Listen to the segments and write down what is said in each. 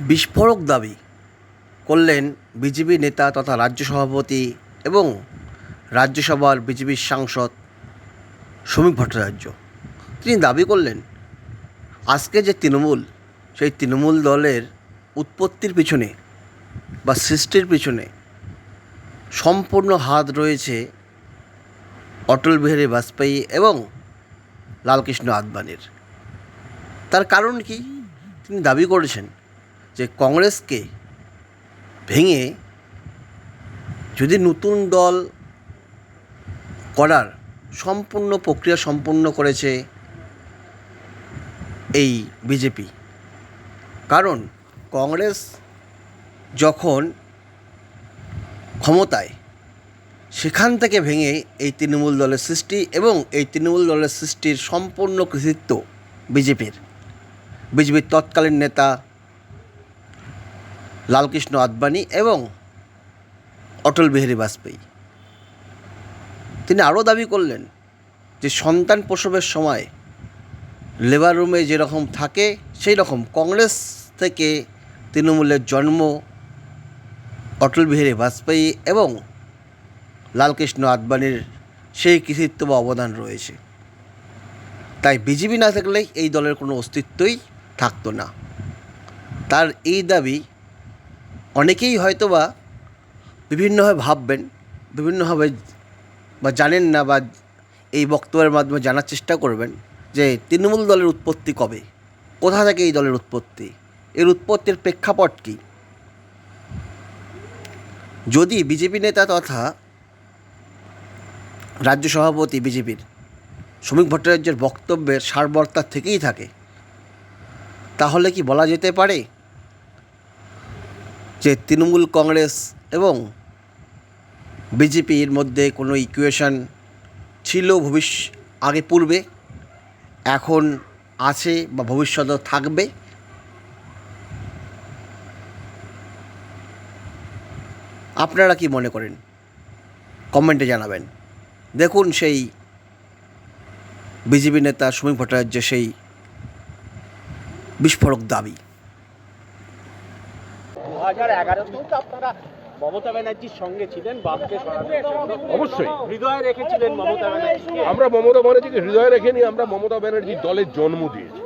বিস্ফোরক দাবি করলেন বিজেপি নেতা তথা রাজ্য সভাপতি এবং রাজ্যসভার বিজেপির সাংসদ শ্রমিক ভট্টাচার্য। তিনি দাবি করলেন, আজকে যে তৃণমূল, সেই তৃণমূল দলের উৎপত্তির পিছনে বা সৃষ্টির পিছনে সম্পূর্ণ হাত রয়েছে অটল বিহারী বাজপেয়ী এবং লালকৃষ্ণ আদবানির। তার কারণ কি? তিনি দাবি করেছেন যে কংগ্রেসকে ভেঙে যদি নতুন দল করার সম্পূর্ণ প্রক্রিয়া সম্পূর্ণ করেছে এই বিজেপি। কারণ কংগ্রেস যখন ক্ষমতায়, সেখান থেকে ভেঙে এই তৃণমূল দলের সৃষ্টি এবং এই তৃণমূল দলের সৃষ্টির সম্পূর্ণ কৃতিত্ব বিজেপির। বিজেপির তৎকালীন নেতা লালকৃষ্ণ আদবানি এবং অটল বিহারী বাজপেয়ী। তিনি আরও দাবি করলেন যে সন্তান প্রসবের সময় লেবার রুমে যেরকম থাকে সেই রকম কংগ্রেস থেকে তৃণমূলের জন্ম অটল বিহারী বাজপেয়ী এবং লালকৃষ্ণ আদবানির সেই কৃতিত্ব বা অবদান রয়েছে। তাই বিজেপি না থাকলে এই দলের কোনো অস্তিত্বই থাকতো না। তার এই দাবি অনেকেই হয়তোবা বিভিন্নভাবে ভাববেন, বিভিন্নভাবে বা জানেন না বা এই বক্তব্যের মাধ্যমে জানার চেষ্টা করবেন যে তৃণমূল দলের উৎপত্তি কবে? কোথা থেকে এই দলের উৎপত্তি? এর উৎপত্তির প্রেক্ষাপট কী? যদি বিজেপি নেতা তথা রাজ্য সভাপতি বিজেপির শ্রমিক ভট্টাচার্যের বক্তব্যের সারবর্তার থেকেই থাকে, তাহলে কি বলা যেতে পারে? যে তৃণমূল কংগ্রেস এবং বিজেপির মধ্যে কোনো ইকুয়েশন ছিল ভবিষ্য আগে পূর্বে, এখন আছে বা ভবিষ্যতেও থাকবে? আপনারা কি মনে করেন? কমেন্টে জানাবেন। দেখুন সেই বিজেপি নেতা শ্রমিক ভট্টাচার্য সেই বিস্ফোরক দাবি। দু হাজার এগারোতেও তো আপনারা মমতা ব্যানার্জির সঙ্গে ছিলেন বাপকে অবশ্যই। হৃদয়ে রেখেছিলেন মমতা ব্যানার্জিকে আমরা মমতা ব্যানার্জিকে হৃদয়ে রেখে নিয়ে আমরা মমতা ব্যানার্জির দলের জন্ম দিয়েছি।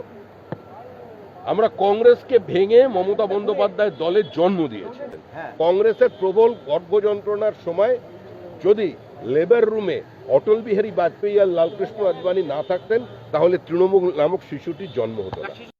আমরা কংগ্রেসকে ভেঙে মমতা বন্দ্যোপাধ্যায়ের দলের জন্ম দিয়েছি। হ্যাঁ। কংগ্রেসের প্রবল গর্ভযন্ত্রণার সময় যদি লেবার রুমে অটল বিহারী বাজপেয়ী আর লালকৃষ্ণ আদবানি না থাকতেন তাহলে তৃণমূল নামক শিশুটির জন্ম হতো না।